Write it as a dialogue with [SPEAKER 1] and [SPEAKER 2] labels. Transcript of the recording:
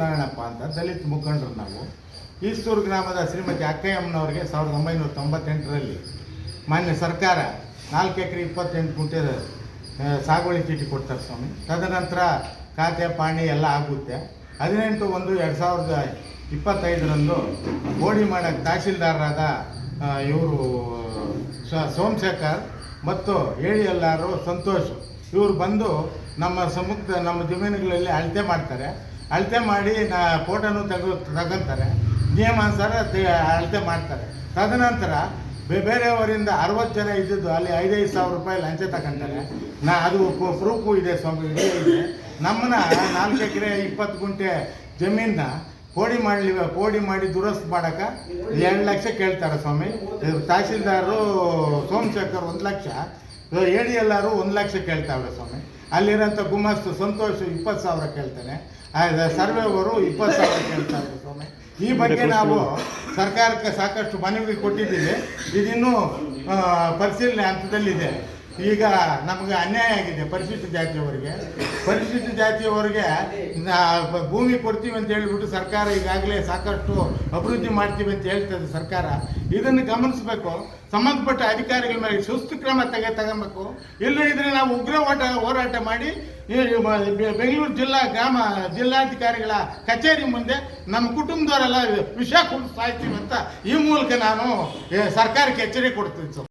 [SPEAKER 1] ನಾರಾಯಣಪ್ಪ ಅಂತ ದಲಿತ ಮುಖಂಡರು ನಾವು. ಈಸ್ತೂರು ಗ್ರಾಮದ ಶ್ರೀಮತಿ ಅಕ್ಕಯ್ಯಮ್ಮನವರಿಗೆ ಸಾವಿರದ ಒಂಬೈನೂರ ತೊಂಬತ್ತೆಂಟರಲ್ಲಿ ಮಾನ್ಯ ಸರ್ಕಾರ ನಾಲ್ಕು ಎಕರೆ ಇಪ್ಪತ್ತೆಂಟು ಗುಂಟೆ ಸಾಗುವಳಿ ಚೀಟಿ ಕೊಡ್ತಾರೆ ಸ್ವಾಮಿ. ತದನಂತರ ಖಾತೆ, ಪಾಣಿ ಎಲ್ಲ ಆಗುತ್ತೆ. ಹದಿನೆಂಟು ಒಂದು ಎರಡು ಸಾವಿರದ ಇಪ್ಪತ್ತೈದರಂದು ಗೋಡಿ ಮಾಡೋಕ್ಕೆ ತಹಶೀಲ್ದಾರರಾದ ಇವರು ಸೋಮಶೇಖರ್ ಮತ್ತು ಏಳಿ ಎಲ್ಲಾರು ಸಂತೋಷ್ ಇವರು ಬಂದು ನಮ್ಮ ಸಮುದ್ರ ನಮ್ಮ ಜಮೀನುಗಳಲ್ಲಿ ಅಳತೆ ಮಾಡ್ತಾರೆ. ಅಳತೆ ಮಾಡಿ ನಾ ಫೋಟೋನು ತೆಗೆ ತಗೊಂತಾರೆ. ನಿಯಮಾನುಸಾರ ಅಳತೆ ಮಾಡ್ತಾರೆ. ತದನಂತರ ಬೇರೆಯವರಿಂದ ಅರವತ್ತು ಜನ ಇದ್ದಿದ್ದು ಅಲ್ಲಿ ಐದೈದು ಸಾವಿರ ರೂಪಾಯಿ ಲಂಚ ತಗೊಂತಾರೆ. ನಾ ಅದು ಪ್ರೂಫು ಇದೆ ಸ್ವಾಮಿ, ಇದೇ ಇದೆ. ನಮ್ಮನ್ನ ನಾಲ್ಕು ಎಕರೆ ಇಪ್ಪತ್ತು ಗುಂಟೆ ಜಮೀನ ಕೋಡಿ ಮಾಡಲಿ, ಕೋಡಿ ಮಾಡಿ ದುರಸ್ತು ಮಾಡೋಕೆ ಎರಡು ಲಕ್ಷ ಕೇಳ್ತಾರೆ ಸ್ವಾಮಿ. ತಹಸೀಲ್ದಾರರು ಸೋಮಶೇಖರ್ ಒಂದು ಲಕ್ಷ. ಎಡಿ ಎಲ್ಲರೂ ಒಂದು ಲಕ್ಷ ಕೇಳ್ತಾವ್ರೆ ಸ್ವಾಮಿ. ಅಲ್ಲಿರೋಂಥ ಗುಮಾಸ್ತು ಸಂತೋಷ್ ಇಪ್ಪತ್ತು ಸಾವಿರ ಕೇಳ್ತಾನೆ. ಸರ್ವೆ ಅವರು ಇಪ್ಪತ್ತು ಸಾವಿರ ಕೇಳ್ತಾರೆ ಸ್ವಾಮಿ. ಈ ಬಗ್ಗೆ ನಾವು ಸರ್ಕಾರಕ್ಕೆ ಸಾಕಷ್ಟು ಮನವಿ ಕೊಟ್ಟಿದ್ದೀವಿ. ಇದಿನ್ನೂ ಪರಿಶೀಲನೆ ಹಂತದಲ್ಲಿದೆ. ಈಗ ನಮಗೆ ಅನ್ಯಾಯ ಆಗಿದೆ ಪರಿಶಿಷ್ಟ ಜಾತಿಯವರಿಗೆ. ಪರಿಶಿಷ್ಟ ಜಾತಿಯವರಿಗೆ ಭೂಮಿ ಕೊಡ್ತೀವಿ ಅಂತ ಹೇಳಿಬಿಟ್ಟು ಸರ್ಕಾರ ಈಗಾಗಲೇ ಸಾಕಷ್ಟು ಅಭಿವೃದ್ಧಿ ಮಾಡ್ತೀವಿ ಅಂತ ಹೇಳ್ತದೆ ಸರ್ಕಾರ. ಇದನ್ನು ಗಮನಿಸಬೇಕು. ಸಂಬಂಧಪಟ್ಟ ಅಧಿಕಾರಿಗಳ ಮೇಲೆ ಸುಸ್ತು ಕ್ರಮ ತೆಗೆ, ತಗೋಬೇಕು. ಇಲ್ಲ ಇದ್ರೆ ನಾವು ಉಗ್ರ ಓಟ ಹೋರಾಟ ಮಾಡಿ ಬೆಂಗಳೂರು ಜಿಲ್ಲಾ ಗ್ರಾಮ, ಜಿಲ್ಲಾಧಿಕಾರಿಗಳ ಕಚೇರಿ ಮುಂದೆ ನಮ್ಮ ಕುಟುಂಬದವರೆಲ್ಲ ವಿಷ ಕುಡಿದು ಇರ್ತೀವಿ ಅಂತ ಈ ಮೂಲಕ ನಾನು ಸರ್ಕಾರಕ್ಕೆ ಎಚ್ಚರಿಕೆ ಕೊಡ್ತೀನಿ ಸರ್.